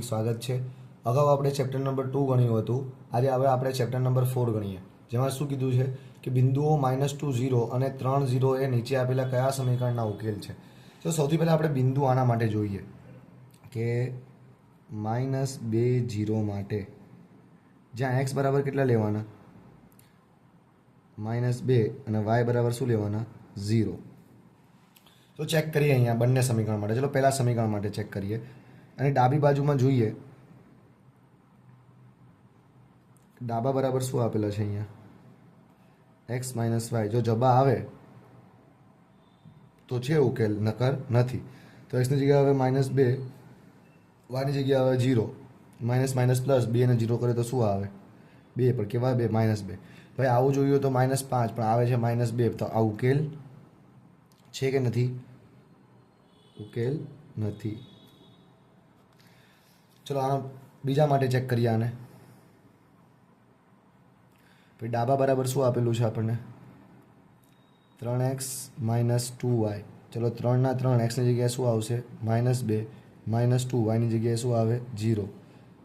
હાર્દિક સ્વાગત છે. અગાઉ આપણે ચેપ્ટર નંબર ટુ ગણ્યું હતું. આજે હવે આપણે ચેપ્ટર નંબર ફોર ગણીએ. જેમાં શું કીધું છે કે બિંદુઓ માઇનસ ટુ ઝીરો અને ત્રણ ઝીરો એ નીચે આપેલા કયા સમીકરણના ઉકેલ છે? તો સૌથી પહેલાં આપણે બિંદુ આના માટે જોઈએ કે માઇનસ બે ઝીરો માટે જ્યાં એક્સ બરાબર કેટલા લેવાના? માઇનસ બે અને વાય બરાબર શું લેવાના? ઝીરો તો ચેક કરીએ અહીંયા બંને સમીકરણ માટે. ચલો પહેલાં સમીકરણ માટે ચેક કરીએ. અને ડાબી બાજુમાં જોઈએ. ડાબા બરાબર શું આપેલા છે અહીંયા? X minus Y. જો જબા આવે, તો છે ઉકેલ, નકર નથી. તો એક્સની જગ્યાએ હવે માઇનસ બે, વાયની જગ્યાએ હવે જીરો માઇનસ માઇનસ પ્લસ બે ને જીરો કરે તો શું આવે? બે, પણ કેવા બે? માઇનસ બે. ભાઈ આવું જોયું તો માઇનસ પાંચ, પણ આવે છે માઇનસ બે. તો આ ઉકેલ છે કે નથી? ઉકેલ નથી. ચલો આ બીજા માટે ચેક કરીએ આને. પછી ડાબા બરાબર શું આપેલું છે આપણને? ત્રણ એક્સ માઇનસ ટુ વાય. ચલો ત્રણના ત્રણ એક્સની જગ્યાએ શું આવશે? માઇનસ બે. માઇનસ ટુ વાયની જગ્યાએ શું આવે? જીરો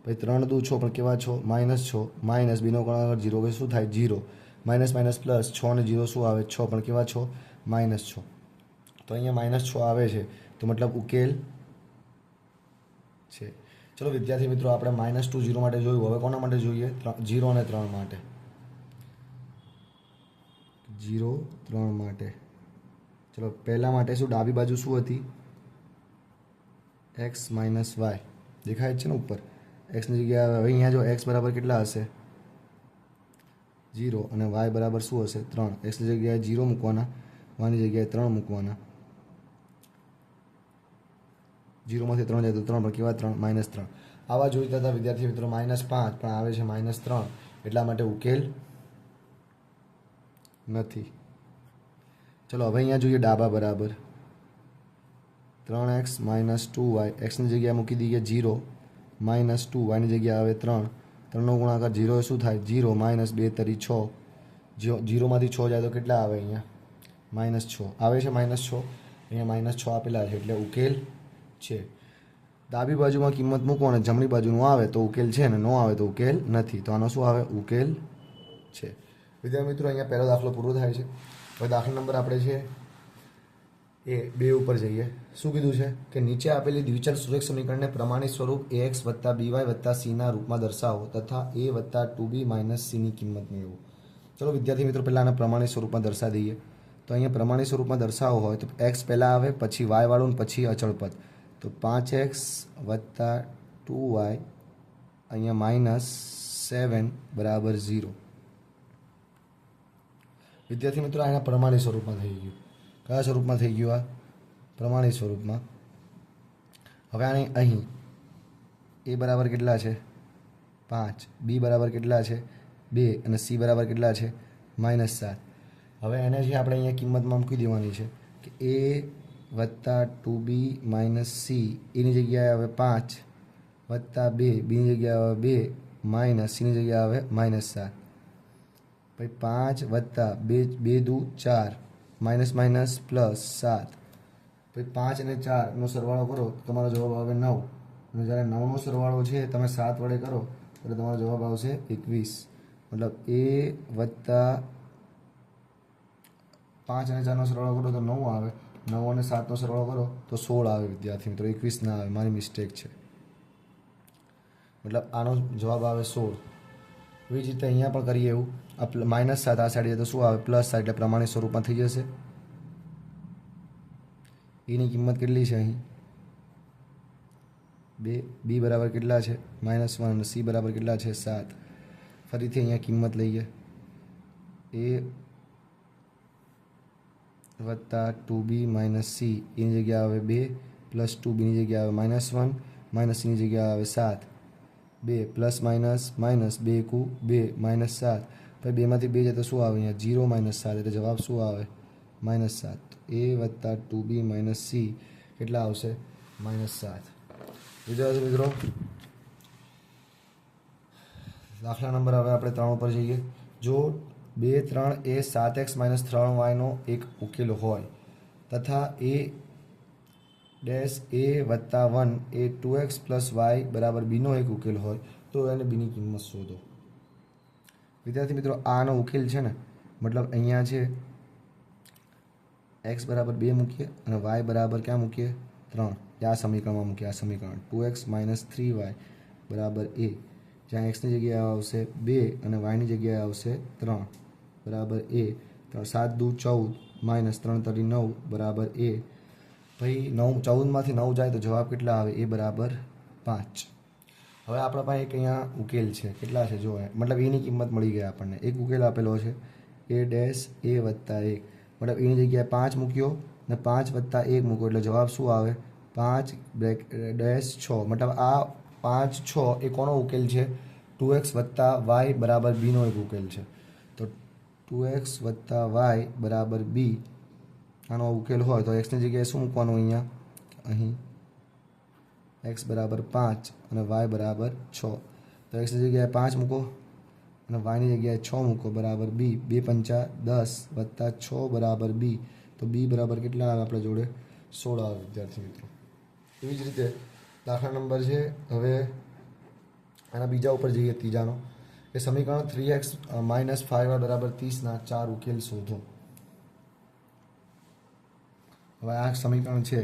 પછી ત્રણ દુ છો, પણ કેવા છો? માઇનસ છો. માઇનસ બીનો ગુણાકાર જીરો પછી શું થાય? જીરો માઇનસ માઇનસ પ્લસ છ અને જીરો શું આવે? છ. પણ કેવા છો? માઇનસ છો. તો અહીંયા માઇનસ છ આવે છે. તો મતલબ ઉકેલ છે. ચલો વિદ્યાર્થી મિત્રો, આપણે માઇનસ ટુ જીરો માટે જોયું. હવે કોના માટે જોઈએ? જીરો અને ત્રણ માટે. જીરો ત્રણ માટે. ચલો, પહેલાં માટે શું? ડાબી બાજુ શું હતી? એક્સ માઇનસ વાય દેખાય છે ને ઉપર? એક્સની જગ્યાએ હવે અહીંયા જો એક્સ બરાબર કેટલા હશે? જીરો અને વાય બરાબર શું હશે? ત્રણ. એક્સની જગ્યાએ જીરો મૂકવાના વાયની જગ્યાએ ત્રણ મૂકવાના. જીરોમાંથી ત્રણ જાય તો ત્રણ પણ કેવા ત્રણ, માઇનસ ત્રણ. આવા જોઈતા હતા વિદ્યાર્થી મિત્રો માઇનસ પાંચ, પણ આવે છે માઇનસ ત્રણ. એટલા માટે ઉકેલ નથી. ચલો, હવે અહીંયા જોઈએ ડાબા બરાબર. ત્રણ એક્સ માઇનસ ટુ વાય. એક્સની જગ્યાએ મૂકી દઈએ જીરો. માઇનસ ટુ વાયની જગ્યાએ આવે ત્રણ. ત્રણનો ગુણાકાર જીરો શું થાય? જીરો માઇનસ બે તરી છ. જીરો જીરોમાંથી છ જાય તો કેટલા આવે અહીંયા? માઇનસ છ. આવે છે માઇનસ છ? અહીંયા માઇનસ છ આપેલા છે, એટલે ઉકેલ છે. ડાબી બાજુમાં કિંમત મૂકો અને જમણી બાજુનું આવે તો ઉકેલ છે ને ન આવે તો ઉકેલ નથી. તો આનો શું આવે? ઉકેલ છે. વિદ્યાર્થી મિત્રો, અહીંયા પહેલો દાખલો પૂરો થાય છે. હવે દાખલા નંબર આપણે છે એ બે ઉપર જઈએ. શું કીધું છે? કે નીચે આપેલી દ્વિચલ સુરેખ સમીકરણને પ્રમાણિત સ્વરૂપ એ એક્સ વત્તા બીવાય વત્તા સીના રૂપમાં દર્શાવો તથા એ વત્તા ટુ બી માઇનસ સીની કિંમત મેળવો. ચલો વિદ્યાર્થી મિત્રો, પહેલાં આને પ્રમાણિત સ્વરૂપમાં દર્શાવી દઈએ. તો અહીંયા પ્રમાણિત સ્વરૂપમાં દર્શાવો હોય તો એક્સ પહેલાં આવે, પછી વાય વાળું પછી અચળ પદ. તો પાંચ એક્સ વત્તા ટુ વાય અહીંયા માઇનસ સેવન બરાબર ઝીરો. વિદ્યાર્થી મિત્રો, આના પ્રમાણિત સ્વરૂપમાં થઈ ગયું. કયા સ્વરૂપમાં થઈ ગયું આ? પ્રમાણિત સ્વરૂપમાં. હવે આને અહીં. એ બરાબર કેટલા છે? પાંચ. બી બરાબર કેટલા છે? બે. અને સી બરાબર કેટલા છે? માઇનસ સાત. હવે એને જે આપણે અહીંયા કિંમતમાં મૂકી દેવાની છે કે એ વત્તા ટુ બી માઇનસ સી. એની જગ્યાએ આવે પાંચ. વત્તા બે. બીની જગ્યાએ આવે બે માઇનસ. સીની જગ્યાએ આવે માઇનસ સાત. પછી પાંચ વત્તા બે બે દુ ચાર. માઇનસ માઇનસ પ્લસ સાત. પછી પાંચ અને ચારનો સરવાળો કરો તો તમારો જવાબ આવે નવ. અને જ્યારે નવનો સરવાળો છે, તમે સાત વડે કરો એટલે તમારો જવાબ આવશે એકવીસ. મતલબ એ વત્તા પાંચ અને ચારનો સરવાળો કરો તો નવ આવે. નવ અને સાતનો સરવાળો કરો તો સોળ આવે વિદ્યાર્થી મિત્રો. એકવીસ ના આવે. મારી મિસ્ટેક છે. મતલબ આનો જવાબ આવે સોળ. એવી જ રીતે અહીંયા પણ કરીએ એવું. માઇનસ સાત આ સાઈડ તો શું આવે? પ્લસ સાત એટલે પ્રમાણિત સ્વરૂપમાં થઈ જશે. એની કિંમત કેટલી છે અહીં? બે બી બરાબર કેટલા છે? માઇનસ વન અને સી બરાબર કેટલા છે? સાત. ફરીથી અહીંયા કિંમત લઈએ. એ વત્તા ટુ બી માઇનસ સી. એની જગ્યાએ આવે બે પ્લસ ટુ બીની જગ્યા આવે માઇનસ વન, માઇનસ સીની જગ્યા આવે સાત. બે પ્લસ માઇનસ માઇનસ બે કુ, બે માઇનસ સાત. પછી બેમાંથી બે જાય તો શું આવે અહીંયા? જીરો માઇનસ સાત. એટલે જવાબ શું આવે? માઇનસ સાત. એ વત્તા ટુ બી માઇનસ સી. કેટલા આવશે? માઇનસ સાત. વિદ્યાર્થી મિત્રો, દાખલા નંબર હવે આપણે ત્રણ ઉપર જઈએ. જો બે ત્રણ એ સાત એક્સ માઇનસ ત્રણ વાયનો એક ઉકેલ હોય તથા એ ડેશ એ વત્તા one A two X plus Y બરાબર બીનો એક ઉકેલ હોય તો એને બીની કિંમત શોધો. વિદ્યાર્થી મિત્રો, આનો ઉકેલ છે ને, મતલબ અહીંયા છે એક્સ બરાબર બે મૂકીએ અને વાય બરાબર ક્યાં મૂકીએ? ત્રણ. આ સમીકરણમાં મૂકીએ, આ સમીકરણ. Two X minus three Y બરાબર એ. જ્યાં એક્સની જગ્યાએ આવશે બે અને વાયની જગ્યાએ આવશે ત્રણ. બરાબર એ. સાત દુ ચૌદ માઇનસ ત્રણ તરી નવ બરાબર એ. ભાઈ નવ, ચૌદમાંથી નવ જાય તો જવાબ કેટલા આવે? એ બરાબર પાંચ. હવે આપણા પાસે એક અહીંયા ઉકેલ છે. કેટલા છે? જો મતલબ એની કિંમત મળી ગઈ આપણને. એક ઉકેલ આપેલો છે. એ ડેશ એ વત્તા એક. મતલબ એની જગ્યાએ પાંચ મૂક્યો ને પાંચ વત્તા એક મૂક્યો. એટલે જવાબ શું આવે? પાંચ બ્રેક, ડેશ છ. મતલબ આ પાંચ છ એ કોનો ઉકેલ છે? ટુ એક્સ વત્તા વાય બરાબર બીનો એક ઉકેલ છે. તો ટુ એક્સ વત્તા વાય બરાબર બી. આનો ઉકેલ હોય તો એક્સની જગ્યાએ શું મૂકવાનું અહીંયા? અહીં. એક્સ બરાબર પાંચ અને વાય બરાબર છ. તો એક્સની જગ્યાએ પાંચ મૂકો અને વાયની જગ્યાએ છ મૂકો બરાબર બી. બે પંચા દસ વત્તા છ બરાબર બી. તો બી બરાબર કેટલા આવે આપણા જોડે? સોળ આવે વિદ્યાર્થી મિત્રો. એવી જ રીતે દાખલા નંબર છે. હવે આના બીજા ઉપર જઈએ, ત્રીજાનો. એ સમીકરણ થ્રી એક્સ માઇનસ ફાઇવ બરાબર ત્રીસના ચાર ઉકેલ શોધો. હવે આ સમીકરણ છે.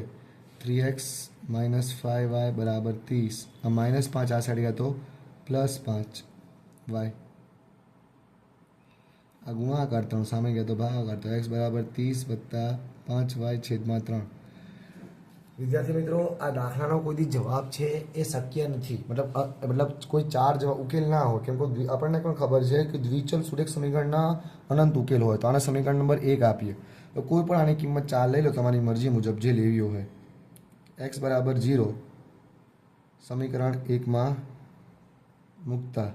Three X minus five Y બરાબર ત્રીસ. માઇનસ પાંચ આ સાઈડ ગયા તો પ્લસ પાંચ વાય. આ ગુણાકાર ત્રણ સામે ગયા તો ભાગાકાર તો એક્સ બરાબર ત્રીસ વત્તા પાંચ વાય છેદમાં ત્રણ. વિદ્યાર્થી મિત્રો, આ દાખલાનો કોઈ જવાબ છે એ શક્ય નથી. મતલબ મતલબ કોઈ ચાર જવાબ ઉકેલ ના હોય. કેમ કે આપણને પણ ખબર છે કે દ્વિચલ સુરેખ સમીકરણના અનંત ઉકેલ હોય. તો આના સમીકરણ નંબર એક આપીએ. તો કોઈ પણ આની કિંમત ચાર લઈ લો, તમારી મરજી મુજબ જે લેવી હોય. એક્સ બરાબર ઝીરો. સમીકરણ એકમાં મૂકતા.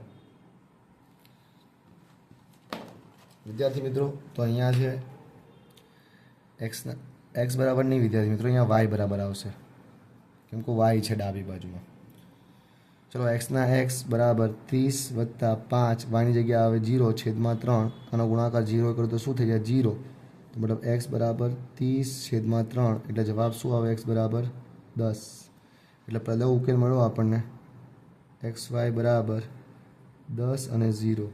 વિદ્યાર્થી મિત્રો, તો અહીંયા છે. એક્સના એક્સ બરાબર નહીં વિદ્યાર્થી મિત્રો, અહીંયા વાય બરાબર આવશે. કેમ કે વાય છે ડાબી બાજુમાં. ચલો એક્સના એક્સ બરાબર ત્રીસ વત્તા પાંચ વાયની જગ્યાએ આવે જીરો છેદમાં ત્રણ, આનો ગુણાકાર જીરો કરો તો શું થઈ જાય? જીરો. તો મતલબ એક્સ બરાબર ત્રીસ છેદમાં ત્રણ, એટલે જવાબ શું આવે? એક્સ બરાબર દસ. એટલે પહેલો ઉકેલ મળ્યો આપણને. એક્સ વાય બરાબર દસ અને ઝીરો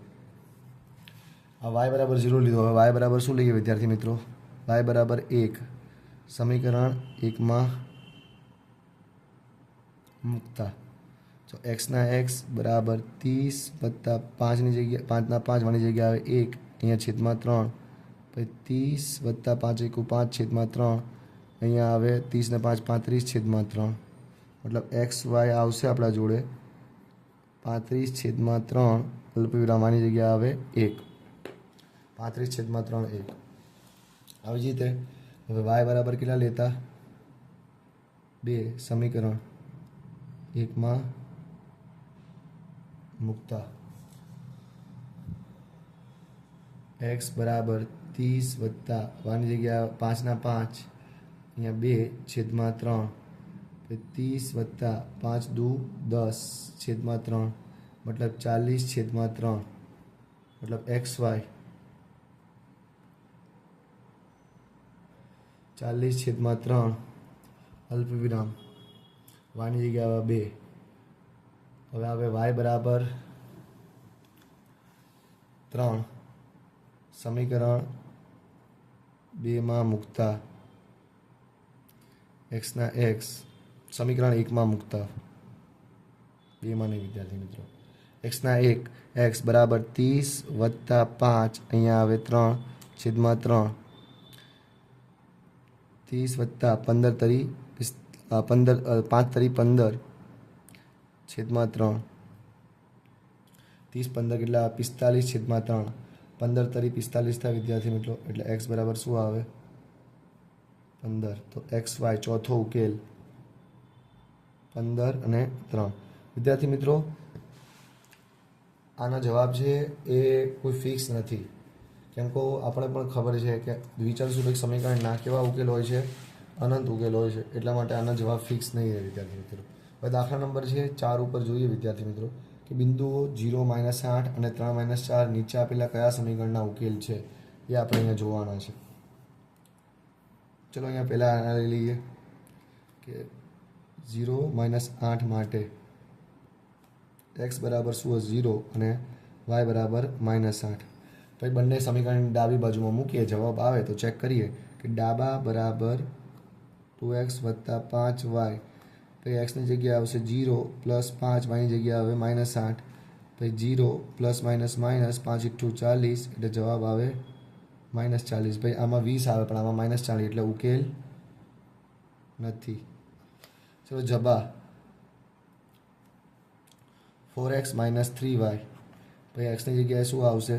આ વાય બરાબર ઝીરો લીધો. હવે વાય બરાબર શું લઈએ વિદ્યાર્થી મિત્રો? વાય બરાબર એક. સમીકરણ એકમાં મૂકતા તો એક્સના એક્સ બરાબર ત્રીસ વત્તા પાંચની જગ્યા પાંચના પાંચ વાળી જગ્યા આવે એક અહીંયા છેદમાં ત્રણ પછી ત્રીસ વત્તા પાંચ એકુ પાંચ છેદમાં ત્રણ અહીંયા આવે ત્રીસ ને પાંચ પાંત્રીસ છેદમાં ત્રણ મતલબ એક્સ વાય આવશે આપણા જોડે પાંત્રીસ છેદમાં ત્રણ અલ્પવિરામ આની જગ્યા આવે એક પાંત્રીસ છેદમાં ત્રણ એક આવી જ રીતે હવે વાય બરાબર કેટલા લેતા બે સમીકરણ એકમાં મૂકતા એક્સ બરાબર ત્રીસ વત્તા વાની જગ્યા પાંચના પાંચ અહીંયા બે છેદમાં ત્રણ પછી ત્રીસ વત્તા પાંચ દુ દસ છેદમાં ત્રણ મતલબ ચાલીસ છેદમાં ત્રણ મતલબ એક્સ વાય ચાલીસ છેદમાં ત્રણ અલ્પ વિરામ. વાની જગ્યા બે. હવે આવે વાય બરાબર ત્રણ. સમીકરણ બેમાં મૂકતા. એક્સના એક્સ સમીકરણ એકમાં મૂકતા. બેમાં નહીં, વિદ્યાર્થી મિત્રો. એક્સના એક એક્સ બરાબર ત્રીસ વત્તા પાંચ, અહીંયા આવે ત્રણ છેદમાં ત્રણ. ત્રીસ વત્તા પંદર તરી પંદર પાંચ તરી પંદર છેદમાં ત્રણ. ત્રીસ પંદર કેટલા પિસ્તાલીસ છેદમાં ત્રણ. પંદર તરી પિસ્તાલીસ થાય વિદ્યાર્થી મિત્રો, એટલે એક્સ બરાબર શું આવે? પંદર. તો એક્સ વાય ચોથો ઉકેલ પંદર અને ત્રણ. વિદ્યાર્થી મિત્રો, આનો જવાબ છે એ કોઈ ફિક્સ નથી. કેમ કે આપણે પણ ખબર છે કે દ્વિચલ સુરેખ સમીકરણના કેવા ઉકેલ હોય છે, અનંત ઉકેલ હોય છે. એટલા માટે આનો જવાબ ફિક્સ નહીં રહે, વિદ્યાર્થી મિત્રો. હવે દાખલા નંબર છે, ચાર ઉપર જોઈએ, વિદ્યાર્થી મિત્રો, કે બિંદુઓ જીરો માઇનસ આઠ અને ત્રણ માઇનસ ચાર નીચે આપેલા કયા સમીકરણના ઉકેલ છે, એ આપણે અહીંયા જોવાના છે. ચલો અહીંયા પહેલાં આના લઈ લઈએ, કે ઝીરો માઇનસ આઠ માટે એક્સ બરાબર શું ઝીરો અને વાય બરાબર માઇનસ આઠ. પછી બંને સમીકરણની ડાબી બાજુમાં મૂકીએ, જવાબ આવે તો ચેક કરીએ કે ડાબા બરાબર ટુ એક્સ વત્તા પાંચ વાય પછી એક્સની જગ્યાએ આવશે જીરો પ્લસ પાંચ વાયની જગ્યાએ આવે માઇનસ આઠ. પછી જીરો પ્લસ માઇનસ માઇનસ પાંચ ઇઠ્ઠું ચાલીસ, એટલે જવાબ આવે માઇનસ ચાલીસ. ભાઈ, આમાં વીસ આવે, પણ આમાં માઇનસ ચાલીસ, એટલે ઉકેલ નથી. ચલો, જબા. Four X minus three Y પછી એક્સની જગ્યાએ શું આવશે?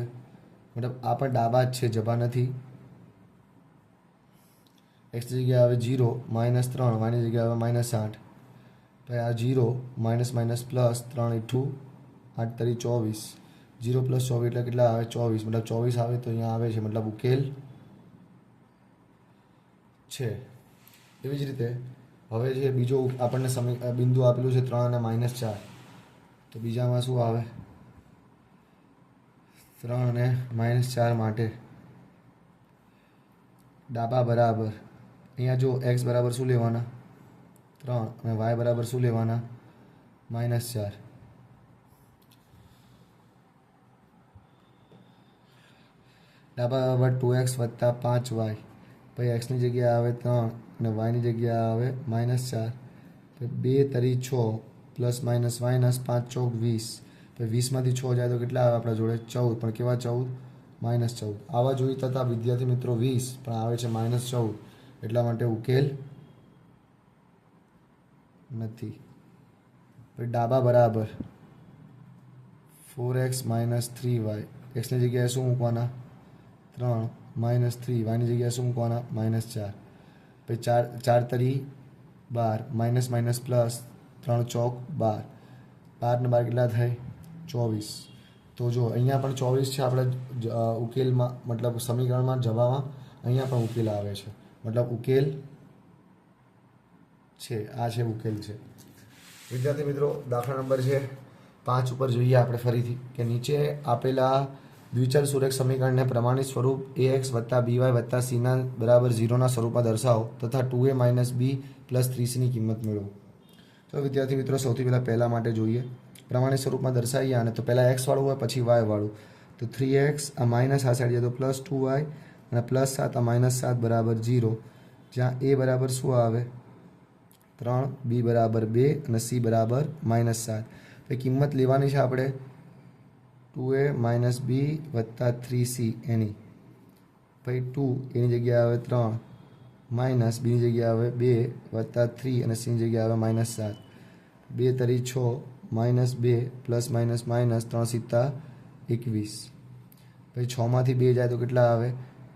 મતલબ આ પણ ડાબા જ છે, જબા નથી. એક્સ જગ્યાએ આવે જીરો માઇનસ ત્રણ વાયની જગ્યાએ આવે માઇનસ આઠ. પછી આ જીરો માઇનસ માઇનસ પ્લસ ત્રણ ઇઠ્ઠું આઠ તરી ચોવીસ. જીરો પ્લસ ચોવીસ એટલે કેટલા આવે? ચોવીસ. મતલબ ચોવીસ આવે તો અહીંયા આવે છે, મતલબ ઉકેલ છે. એવી જ રીતે હવે જે બીજો આપણને સમી બિંદુ આપેલું છે ત્રણ અને માઇનસ ચાર. તો બીજામાં શું આવે? ત્રણ અને માઇનસ ચાર માટે. ડાબા બરાબર. અહીંયા જો એક્સ બરાબર શું લેવાના? ત્રણ અને વાય બરાબર શું લેવાના? માઇનસ ચાર. ડાબા બરાબર ટુ એક્સ વત્તા પાંચ વાય પછી એક્સની જગ્યાએ આવે ત્રણ અને વાયની જગ્યાએ આવે માઇનસ ચાર. બે તરી છ પ્લસ માઇનસ માઇનસ પાંચ ચોક વીસ. પછી વીસમાંથી છ જાય તો કેટલા આવે આપણા જોડે? ચૌદ. પણ કેવા ચૌદ? માઇનસ ચૌદ. આવા જોઈ તથા વિદ્યાર્થી મિત્રો વીસ, પણ આવે છે માઇનસ ચૌદ. એટલા માટે ઉકેલ નથી. પછી ડાબા બરાબર. Four X minus three Y. એક્સની જગ્યાએ શું મૂકવાના? ત્રણ. Minus three. વાયની જગ્યાએ શું મૂકવાના? માઇનસ ચાર. પછી ચાર ચાર તરી બાર. માઇનસ માઇનસ પ્લસ ત્રણ ચોક બાર. બાર બાર કેટલા થાય? ચોવીસ. તો જો, અહીંયા પણ ચોવીસ છે આપણે ઉકેલમાં, મતલબ સમીકરણમાં, જવામાં અહીંયા પણ ઉકેલ આવે છે. મતલબ ઉકેલ છે, આ છે ઉકેલ છે. વિદ્યાર્થી મિત્રો, દાખલા નંબર છે પાંચ ઉપર જોઈએ આપણે ફરીથી કે નીચે આપેલા દ્વિચલ સુરેખ સમીકરણને પ્રમાણિત સ્વરૂપ એ એક્સ વત્તા બી વાય વત્તા સીના બરાબર ઝીરોના સ્વરૂપમાં દર્શાવો તથા two A minus B plus ત્રીસની કિંમત મેળવો. તો વિદ્યાર્થી મિત્રો, સૌથી પહેલાં પહેલાં માટે જોઈએ. પ્રમાણિત સ્વરૂપમાં દર્શાવીએ અને તો પહેલાં એક્સ વાળું હોય, પછી વાય વાળું. તો થ્રી એક્સ આ માઇનસ આ સાઈડ જાય તો પ્લસ ટુ વાય અને પ્લસ સાત, આ માઇનસ સાત બરાબર જીરો જ્યાં એ બરાબર શું આવે? ત્રણ બી બરાબર બે, અને સી બરાબર માઇનસ સાત. પછી કિંમત લેવાની છે આપણે ટુ એ માઇનસ બી વત્તા થ્રી સી એની. પછી ટુ એની જગ્યાએ આવે ત્રણ માઇનસ બીની જગ્યાએ આવે બે, વત્તા થ્રી અને સીની જગ્યાએ આવે માઇનસ સાત. બે તરી છ માઇનસ બે પ્લસ માઇનસ માઇનસ ત્રણ સિત્તા એકવીસ. પછી છમાંથી બે જાય તો કેટલા આવે?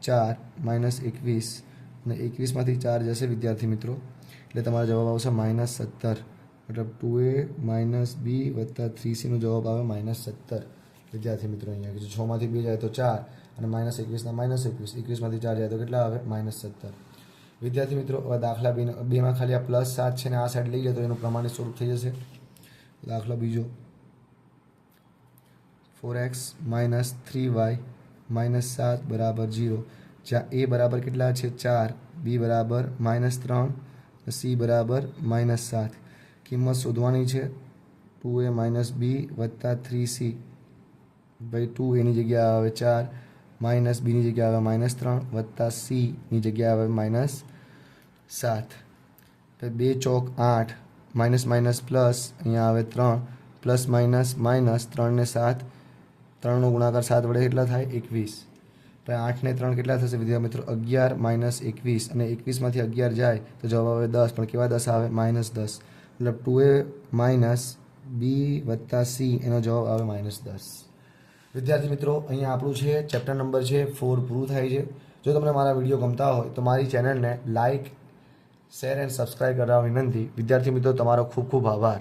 ચાર માઇનસ એકવીસ. અને એકવીસમાંથી ચાર જશે વિદ્યાર્થી મિત્રો. એટલે તમારો જવાબ આવશે માઇનસ સત્તર. મતલબ ટુ એ માઇનસ બી વત્તા થ્રી સીનો જવાબ આવે માઇનસ સત્તર. વિદ્યાર્થી મિત્રો અહીંયા છમાંથી બે જાય તો ચાર અને માઇનસ એકવીસના માઇનસ એકવીસ. એકવીસમાંથી ચાર જાય તો કેટલા આવે? માઇનસ સત્તર. વિદ્યાર્થી મિત્રો દાખલા બે બેમાં ખાલી આ પ્લસ સાત છે ને આ સાઈડ લઈ લે તો એનું પ્રમાણિત સ્વરૂપ થઈ જશે. દાખલો બીજો four X minus three Y minus સાત બરાબર જીરો જ્યાં એ બરાબર કેટલા છે ચાર બી બરાબર માઇનસ ત્રણ સી બરાબર માઇનસ સાત કિંમત શોધવાની છે ટુ એ માઇનસ બી વત્તા થ્રી સી ભાઈ ટુ એની જગ્યાએ આવે ચાર માઇનસ બીની જગ્યાએ આવે માઇનસ ત્રણ વત્તા સીની જગ્યાએ આવે માઇનસ સાત પછી બે ચોક આઠ માઇનસ માઇનસ પ્લસ, અહીંયા આવે ત્રણ. પ્લસ માઇનસ માઇનસ ત્રણને સાત. ત્રણનો ગુણાકાર સાત વડે કેટલા થાય? એકવીસ. પછી આઠને ત્રણ કેટલા થશે વિદ્યાર્થી મિત્રો? અગિયાર માઇનસ એકવીસ. અને એકવીસમાંથી અગિયાર જાય તો જવાબ આવે દસ. પણ કેવા દસ આવે? માઇનસ દસ. મતલબ ટુ એ માઇનસ બી વત્તા સી, એનો જવાબ આવે માઇનસ દસ. વિદ્યાર્થી મિત્રો, અહીંયા આપણું છે, ચેપ્ટર નંબર છે, ફોર પૂરું થાય છે. જો તમને મારા વીડિયો ગમતા હોય તો મારી ચેનલને લાઇક શેર એન્ડ સબસ્ક્રાઇબ કરવા વિનંતી. વિદ્યાર્થી મિત્રો તમારો ખૂબ ખૂબ આભાર.